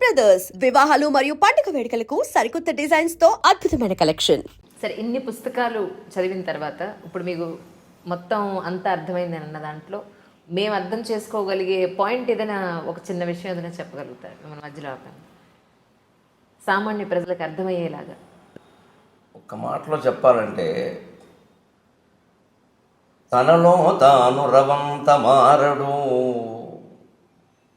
Brothers వివాహాలు మరియు పండుగ వేడుకలకు సరికొత్త డిజైన్స్తో అద్భుతమైన కలెక్షన్ సరే ఇన్ని పుస్తకాలు చదివిన తర్వాత ఇప్పుడు మీకు మొత్తం అంతా అర్థమైంది అన్న దాంట్లో మేము అర్థం చేసుకోగలిగే పాయింట్ ఏదైనా ఒక చిన్న విషయం ఏదైనా చెప్పగలుగుతారు మన మధ్యలో సామాన్య ప్రజలకు అర్థమయ్యేలాగా. ఒక్క మాటలో చెప్పాలంటే తనలో తాను రవంత మారడు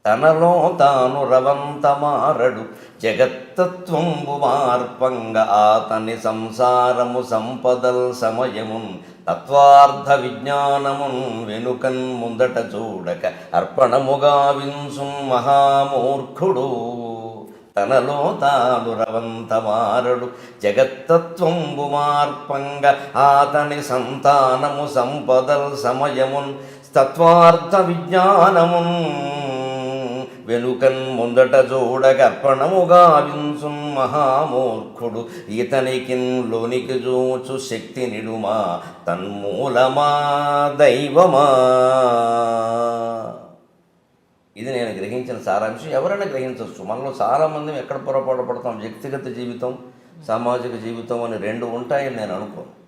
తనలో తాను రవంత మారడు జగత్తత్వంబు మార్పంగ ఆతని సంసారము సంపదల్ సమయమున్ తత్వార్థ విజ్ఞానమున్ వెనుకన్ ముందట చూడక అర్పణముగా వింసు మహామూర్ఖుడు. తనలో తాను రవంత మారడు జగత్తత్వంబు మార్పంగ ఆతని సంతానము సంపదల్ సమయమున్ తత్వార్థ విజ్ఞానమున్ వెనుకన్ ముందట జోడగర్పణముగా వింసున్ మహామూర్ఖుడు. ఇతనికిన్ లోనికి చూచు శక్తి నిడుమా తన్మూలమా దైవమా? ఇది నేను గ్రహించిన సారాంశం. ఎవరైనా గ్రహించవచ్చు. మనలో చాలామంది ఎక్కడ పొరపాటు పడతాం? వ్యక్తిగత జీవితం సామాజిక జీవితం అని రెండు ఉంటాయని నేను అనుకోను.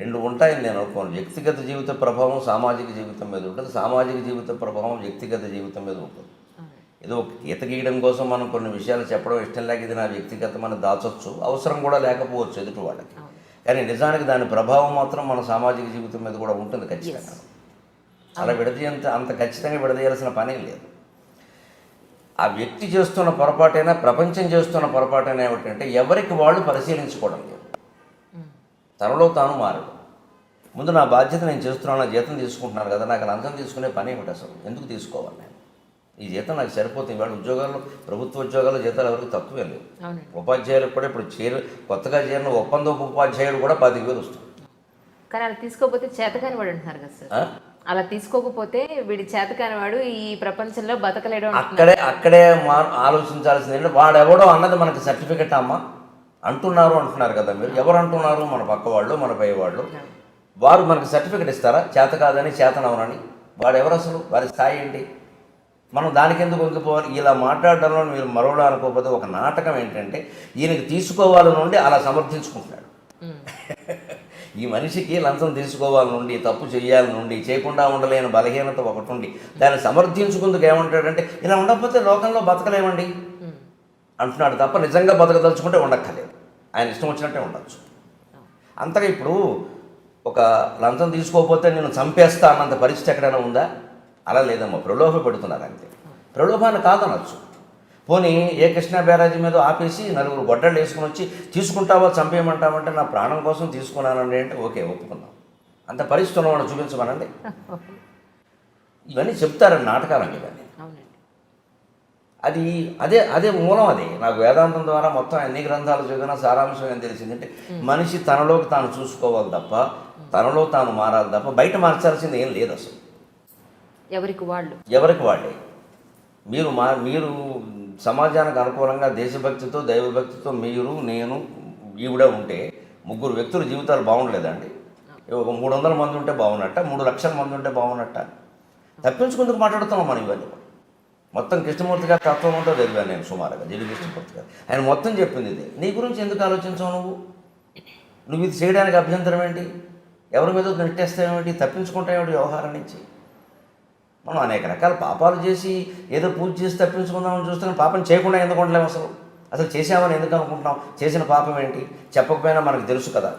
రెండు ఉంటాయని నేను అనుకోను. వ్యక్తిగత జీవిత ప్రభావం సామాజిక జీవితం మీద ఉంటుంది. సామాజిక జీవిత ప్రభావం వ్యక్తిగత జీవితం మీద ఉంటుంది. ఏదో ఒక గీత గీయడం కోసం మనం కొన్ని విషయాలు చెప్పడం ఇష్టం లేక ఇది నా వ్యక్తిగతమని దాచొచ్చు. అవసరం కూడా లేకపోవచ్చు ఎదుటి వాళ్ళకి. కానీ నిజానికి దాని ప్రభావం మాత్రం మన సామాజిక జీవితం మీద కూడా ఉంటుంది ఖచ్చితంగా. అలా విడదీయంత అంత ఖచ్చితంగా విడదీయాల్సిన పని లేదు. ఆ వ్యక్తి చేస్తున్న పొరపాటైనా ప్రపంచం చేస్తున్న పొరపాటైనా ఏమిటంటే ఎవరికి వాళ్ళు పరిశీలించుకోవడం లేదు. తనలో తాను మారడు. ముందు నా బాధ్యత నేను చేస్తున్నాను నా జీతం తీసుకుంటున్నాను కదా నాకు లంచం తీసుకునే పని ఏమిటి అసలు? ఎందుకు తీసుకోవాలి నేను? ఈ జీతం నాకు సరిపోతుంది. ఇవాళ ఉద్యోగాల్లో ప్రభుత్వ ఉద్యోగాల్లో జీతాలు ఎవరికి తక్కువే లేవు. ఉపాధ్యాయులకు కూడా ఇప్పుడు చేరు కొత్తగా చేరిన ఒప్పందపు ఉపాధ్యాయులు కూడా పాతిక వేలు వస్తుంది. కానీ అలా తీసుకోకపోతే చేతకాని వాడు అంటున్నారు కదా సార్? అలా తీసుకోకపోతే వీడి చేతకాని వాడు ఈ ప్రపంచంలో బతకలేడు అక్కడే అక్కడే మా ఆలోచించాల్సింది వాడెవడో అన్నది మనకి సర్టిఫికెట్ అమ్మా. అంటున్నారు అంటున్నారు కదా మీరు. ఎవరు అంటున్నారు? మన పక్క వాళ్ళు మన పై వాళ్ళు. వారు మనకి సర్టిఫికెట్ ఇస్తారా? చేత కాదని చేతనవనని? వాడు ఎవరు అసలు? వారి స్థాయి ఏంటి? మనం దానికి ఎందుకు వంగిపోవాలి? ఇలా మాట్లాడడంలో మీరు మరోలా అనుకోకపోతే ఒక నాటకం ఏంటంటే ఈయనకి తీసుకోవాలి నుండి అలా సమర్థించుకుంటున్నాడు. ఈ మనిషికి లంచం తీసుకోవాలి నుండి తప్పు చేయాలి నుండి చేయకుండా ఉండలేని బలహీనత ఒకటి ఉండి దాన్ని సమర్థించుకుందుకు ఏమంటాడంటే ఇలా ఉండకపోతే లోకంలో బతకలేమండి. అంటున్నాడు తప్ప నిజంగా బతకదలుచుకుంటే ఉండక్కర్లేదు. ఆయన ఇష్టం వచ్చినట్టే ఉండొచ్చు. అంతగా ఇప్పుడు ఒక లంచం తీసుకోకపోతే నేను చంపేస్తా అన్నంత పరిస్థితి ఎక్కడైనా ఉందా? అలా లేదమ్మా. ప్రలోభ పెడుతున్నారు అంతే. ప్రలోభాన్ని కాదనొచ్చు. పోనీ ఏ కృష్ణా బ్యారాజీ మీద ఆపేసి నలుగురు గొడ్డలు వేసుకుని వచ్చి తీసుకుంటావా చంపేయమంటావంటే నా ప్రాణం కోసం తీసుకున్నానండి అంటే ఓకే ఒప్పుకుందాం. అంత పరిస్థితి ఉన్నవాడు చూపించమనండి. ఇవన్నీ చెప్తారండి నాటకాలండి ఇవన్నీ. అది అదే అదే మూలం అది. నాకు వేదాంతం ద్వారా మొత్తం ఎన్ని గ్రంథాలు చదివినా సారాంశం ఏం తెలిసిందంటే మనిషి తనలోకి తాను చూసుకోవాలి తప్ప తనలో తాను మారాలి తప్ప బయట మార్చాల్సింది ఏం లేదు అసలు. ఎవరికి వాళ్ళు? ఎవరికి వాళ్ళే? మీరు మా మీరు సమాజానికి అనుకూలంగా దేశభక్తితో దైవభక్తితో మీరు నేను ఈవిడ ఉంటే ముగ్గురు వ్యక్తుల జీవితాలు బాగుండలేదండి. ఒక మూడు వందల మంది ఉంటే బాగున్నట్ట మూడు లక్షల మంది ఉంటే బాగున్నట్ట. తప్పించుకుందుకు మాట్లాడుతున్నాం మనం ఇవన్నీ. మొత్తం కృష్ణమూర్తి గారి తత్వం ఉంటో చదివాను నేను సుమారుగా జీవి కృష్ణమూర్తి గారు. ఆయన మొత్తం చెప్పింది ఇది. నీ గురించి ఎందుకు ఆలోచించావు నువ్వు? నువ్వు ఇది చేయడానికి అభ్యంతరం ఏంటి? ఎవరి మీద నెట్టేస్తావేమిటి తప్పించుకుంటావేమిటి వ్యవహారం నుంచి? మనం అనేక రకాల పాపాలు చేసి ఏదో పూజ చేసి తప్పించుకుందామని చూస్తున్నాం పాపం చేయకుండా ఎందుకు ఉండలేము అసలు? అసలు చేసామని ఎందుకు అనుకుంటున్నాం? చేసిన పాపం ఏంటి? చెప్పకపోయినా మనకు తెలుసు కదా.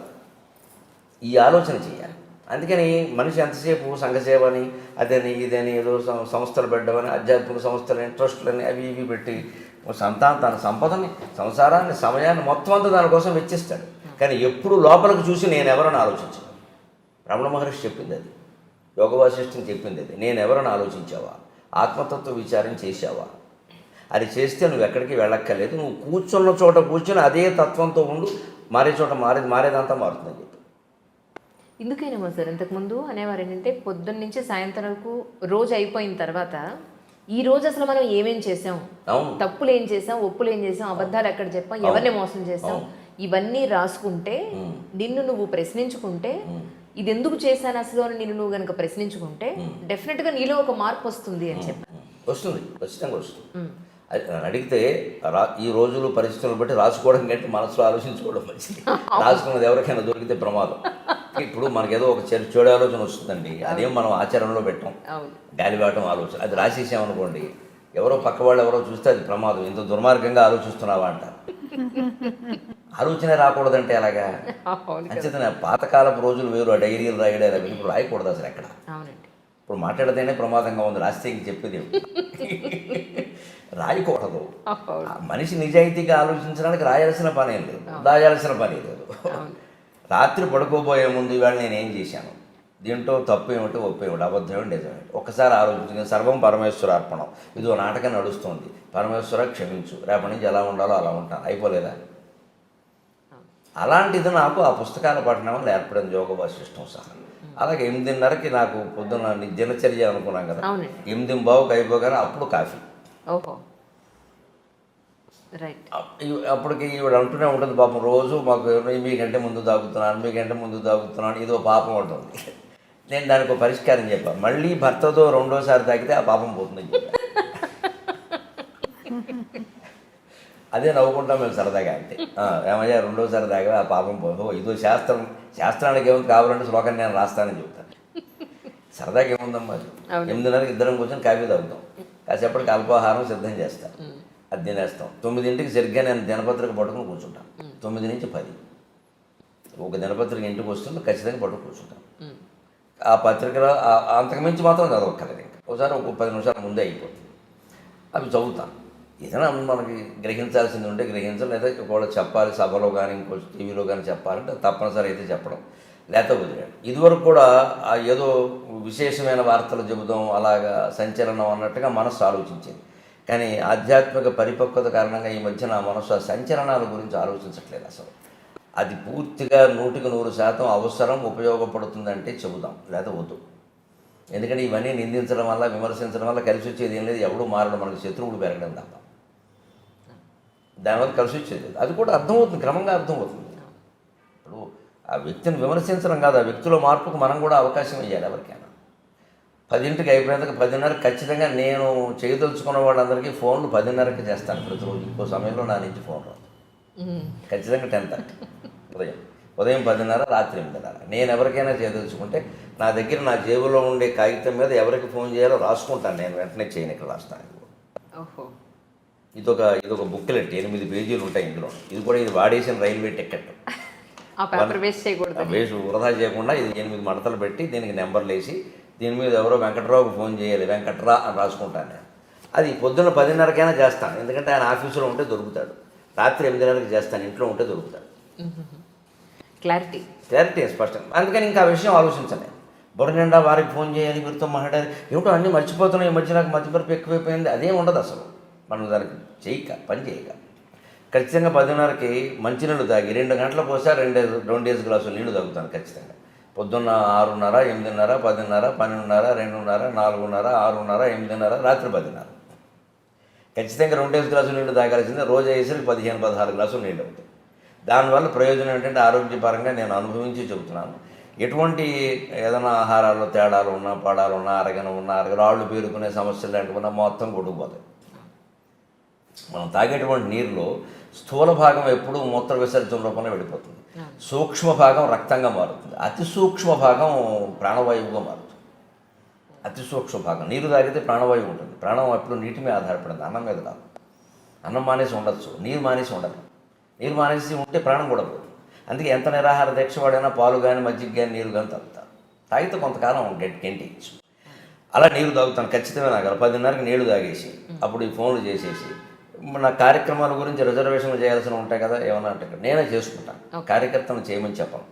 ఈ ఆలోచన చేయాలి. అందుకని మనిషి ఎంతసేపు సంఘసేవ అని అదని ఇదని ఏదో సం- సంస్థలు పెట్టమని ఆధ్యాత్మిక సంస్థలని ట్రస్టులని అవి ఇవి పెట్టి సంతానం తన సంపదని సంసారాన్ని సమయాన్ని మొత్తం అంతా దానికోసం వెచ్చిస్తాడు. కానీ ఎప్పుడు లోపలికి చూసి నేను ఎవరని ఆలోచించాను. రమణ మహర్షి చెప్పింది అది. యోగ చెప్పింది అది. నేను ఎవరని ఆలోచించావా? ఆత్మతత్వ విచారం చేశావా? అది చేస్తే నువ్వు ఎక్కడికి వెళ్ళక్కర్లేదు. నువ్వు కూర్చున్న చోట కూర్చొని అదే తత్వంతో ఉండు. మారే చోట మారేది మారేదంతా మారుతుందని ఎందుకైనా సార్ ఇంతకుముందు అనేవారు ఏంటంటే పొద్దున్న నుంచి సాయంత్రం వరకు రోజు అయిపోయిన తర్వాత ఈ రోజు అసలు మనం ఏమేం చేసాం? తప్పులు ఏం చేసాం? ఒప్పులు ఏం చేసాం? అబద్ధాలు ఎక్కడ చెప్పాం? ఎవరిని మోసం చేసాం? ఇవన్నీ రాసుకుంటే నిన్ను నువ్వు ప్రశ్నించుకుంటే ఇది ఎందుకు చేశాను అసలు అని నిన్ను నువ్వు కనుక ప్రశ్నించుకుంటే డెఫినెట్గా నీలో ఒక మార్పు వస్తుంది అని చెప్పి వస్తుంది. ఖచ్చితంగా వస్తుంది. అడిగితే రా ఈ రోజులు పరిస్థితులను బట్టి రాసుకోవడం కంటే మనసులో ఆలోచించుకోవడం మంచిది. రాసుకున్నది ఎవరికైనా దొరికితే ప్రమాదం. ఇప్పుడు మనకేదో ఒక చెడు చెడు ఆలోచన వస్తుందండి. అదేం మనం ఆచరణలో పెట్టాం. గాలివాటం ఆలోచన. అది రాసేసామనుకోండి ఎవరో పక్క వాళ్ళు ఎవరో చూస్తే అది ప్రమాదం. ఇంత దుర్మార్గంగా ఆలోచిస్తున్నావా అంటారు ఆలోచనే రాకూడదంటే ఎలాగా? అవును అంచేతనే పాతకాలపు రోజులు వేరు. ఆ డైరీలు రాయడం ఇప్పుడు రాయకూడదు అసలు ఎక్కడ? ఇప్పుడు మాట్లాడితేనే ప్రమాదంగా ఉంది. రాస్తే ఇంక చెప్పేది? రాయకూడదు. మనిషి నిజాయితీగా ఆలోచించడానికి రాయాల్సిన పని లేదు. దాయాల్సిన పని లేదు. రాత్రి పడుకోబోయే ముందు ఇవాళ నేను ఏం చేశాను? దీంట్లో తప్పు ఏమిటి ఒప్పు ఏమిటి అబద్ధం ఏమిటి నిజం ఏమిటి ఒక్కసారి ఆలోచించింది సర్వం పరమేశ్వర అర్పణం. ఇదో నాటకం నడుస్తుంది. పరమేశ్వర క్షమించు. రేపటి నుంచి ఎలా ఉండాలో అలా ఉంటాను. అయిపోలేదా? అలాంటిది నాకు ఆ పుస్తకాల పఠనం వల్ల ఏర్పడింది యోగ వాసిష్టం సహా అలాగే ఎనిమిదిన్నరకి నాకు పొద్దున్న దినచర్య అనుకున్నాం కదా. ఎనిమిది బావుకి అయిపోగానే అప్పుడు కాఫీ. ఓహో. అప్పటికి ఈవిడ అంటూనే ఉంటుంది పాపం రోజు మాకు మీకంటే ముందు తాగుతున్నాను మీకంటే ముందు తాగుతున్నాను ఇదో పాపం ఉంటుంది నేను దానికి ఒక పరిష్కారం చెప్పాను మళ్ళీ భర్తతో రెండోసారి తాగితే ఆ పాపం పోతుంది. అదే నవ్వుకుంటాం మేము సరదాగా అంతే. ఆ, ఏమయ్యా రెండోసారి తాగా ఆ పాపం పోదు ఇదో శాస్త్రం శాస్త్రానికి ఏముంది కావాలంటే శ్లోకం నేను రాస్తానని చెప్తాను. సరదాగా ఏముందమ్మా. ఎనిమిదిన్నరకి ఇద్దరం కూర్చొని కాఫీ తాగుతాం. కాసేపటికి అల్పాహారం సిద్ధం చేస్తాం. అది తినేస్తాం. తొమ్మిదింటికి సరిగ్గా నేను దినపత్రిక పట్టుకుని కూర్చుంటాను. తొమ్మిది నుంచి పది. ఒక దినపత్రిక ఇంటికి వస్తుంది ఖచ్చితంగా పట్టుకుని కూర్చుంటాను. ఆ పత్రికలో అంతకుమించి మాత్రం చదవక్కర్లేదు ఇంకా ఒకసారి ఒక పది నిమిషాల ముందే అయిపోతుంది. అవి చదువుతాను. ఏదైనా మనకి గ్రహించాల్సింది ఉంటే గ్రహించాలి లేదా ఒకవేళ చెప్పాలి సభలో కానీ ఇంకో టీవీలో కానీ చెప్పాలంటే తప్పనిసరి అయితే చెప్పడం లేకపోతే వదిలేయడం. ఇదివరకు కూడా ఆ ఏదో విశేషమైన వార్తలు చెబుదాం అలాగా సంచలనం అన్నట్టుగా మనస్సు ఆలోచించింది. కానీ ఆధ్యాత్మిక పరిపక్వత కారణంగా ఈ మధ్యన మనసు ఆ సంచలనాల గురించి ఆలోచించట్లేదు అసలు. అది పూర్తిగా నూటికి నూరు శాతం అవసరం ఉపయోగపడుతుందంటే చెబుదాం లేదా వద్దు. ఎందుకంటే ఇవన్నీ నిందించడం వల్ల విమర్శించడం వల్ల కలిసి వచ్చేది ఏం లేదు ఎవడు మారడం మనకు శత్రువుడు పెరగడం తప్ప. దానివల్ల కలిసి వచ్చేది అది కూడా అర్థమవుతుంది క్రమంగా అర్థమవుతుంది. ఇప్పుడు ఆ వ్యక్తిని విమర్శించడం కాదు ఆ వ్యక్తిలో మార్పుకు మనం కూడా అవకాశం ఇవ్వాలి ఎవరికైనా. పదింటికి అయిపోయినందుకు పదిన్నరకు ఖచ్చితంగా నేను చేయదలుచుకున్న వాళ్ళందరికీ ఫోన్లు పదిన్నరకి చేస్తాను ప్రతిరోజు. ఇంకో సమయంలో నా నుంచి ఫోన్ రాదు. ఖచ్చితంగా టెన్ థర్టీ. ఉదయం. ఉదయం పదిన్నర రాత్రి ఎనిమిదిన్నర. నేను ఎవరికైనా చేయదలుచుకుంటే నా దగ్గర నా జేబులో ఉండే కాగితం మీద ఎవరికి ఫోన్ చేయాలో రాసుకుంటాను. నేను వెంటనే చేయను ఇక్కడ రాస్తాను ఇదొక ఇదొక బుక్లెట్. ఎనిమిది పేజీలు ఉంటాయి ఇందులో. ఇది కూడా ఇది వాడేసిన రైల్వే టికెట్ వేస్ట్ వేసు వృధా చేయకుండా ఇది ఎనిమిది మడతలు పెట్టి దీనికి నెంబర్లు వేసి దీని మీద ఎవరో వెంకట్రావుకి ఫోన్ చేయాలి వెంకట్రా అని రాసుకుంటాను నేను. అది పొద్దున్న పదిన్నరకైనా చేస్తాను. ఎందుకంటే ఆయన ఆఫీసులో ఉంటే దొరుకుతాడు. రాత్రి ఎనిమిదిన్నరకి చేస్తాను. ఇంట్లో ఉంటే దొరుకుతాడు. క్లారిటీ. క్లారిటీ స్పష్టం. అందుకని ఇంకా ఆ విషయం ఆలోచించలే. బుర్ర నిండా వారికి ఫోన్ చేయాలి వీరితో మాట్లాడాలి. ఏమిటో అన్నీ మర్చిపోతున్నాయి. ఈ మధ్య నాకు మతిమరపు ఎక్కువైపోయింది. అదేం ఉండదు అసలు. మనం దానికి చేయక పని చేయక. ఖచ్చితంగా పదిన్నరకి మంచినీళ్ళు తాగి రెండు గంటలకు పోసా రెండు రెండు డేస్ గ్లాసులు నీళ్ళు తాగుతాను ఖచ్చితంగా. పొద్దున్న ఆరున్నర ఎనిమిదిన్నర పదిన్నర పన్నెండున్నర రెండున్నర నాలుగున్నర ఆరున్నర ఎనిమిదిన్నర రాత్రి పదిన్నర. ఖచ్చితంగా రెండేసి గ్లాసులు నీళ్ళు తాగాల్సిందే. రోజు వేసరికి పదిహేను పదహారు గ్లాసులు నీళ్ళు అవుతాయి. దానివల్ల ప్రయోజనం ఏంటంటే ఆరోగ్యపరంగా నేను అనుభవించి చెబుతున్నాను. ఎటువంటి ఏదైనా ఆహారాల్లో తేడాలు ఉన్నా పడాలు ఉన్నా అరగన ఉన్నా అరగ రాళ్ళు పేరుకునే సమస్యలు లాంటివి ఉన్నా మొత్తం కొట్టుకుపోతాయి. మనం తాగేటువంటి నీరులో స్థూల భాగం ఎప్పుడూ మూత్ర విసర్జన రూపంలో వెళ్ళిపోతుంది. సూక్ష్మ భాగం రక్తంగా మారుతుంది. అతి సూక్ష్మ భాగం ప్రాణవాయువుగా మారుతుంది. అతి సూక్ష్మ భాగం. నీరు తాగితే ప్రాణవాయువు ఉంటుంది. ప్రాణం ఎప్పుడు నీటి మీద ఆధారపడింది. అన్నం మీద కాదు అన్నం మానేసి ఉండొచ్చు. నీరు మానేసి ఉండదు. నీరు మానేసి ఉంటే ప్రాణం కూడా పోదు. అందుకే ఎంత నిరాహార దీక్ష వాడైనా పాలు కానీ మజ్జిగ కానీ నీరు కానీ తాగుతారు. తాగితే కొంతకాలం గట్టి గెంటిచ్చు అలా నీరు తాగుతాను. ఖచ్చితంగా నాకు. పదిన్నరకి నీళ్ళు తాగేసి అప్పుడు ఈ ఫోన్లు చేసేసి నా కార్యక్రమాల గురించి రిజర్వేషన్లు చేయాల్సిన ఉంటాయి కదా ఏమన్నా అంటే నేనే చేసుకుంటాను కార్యకర్తను చేయమని చెప్పను.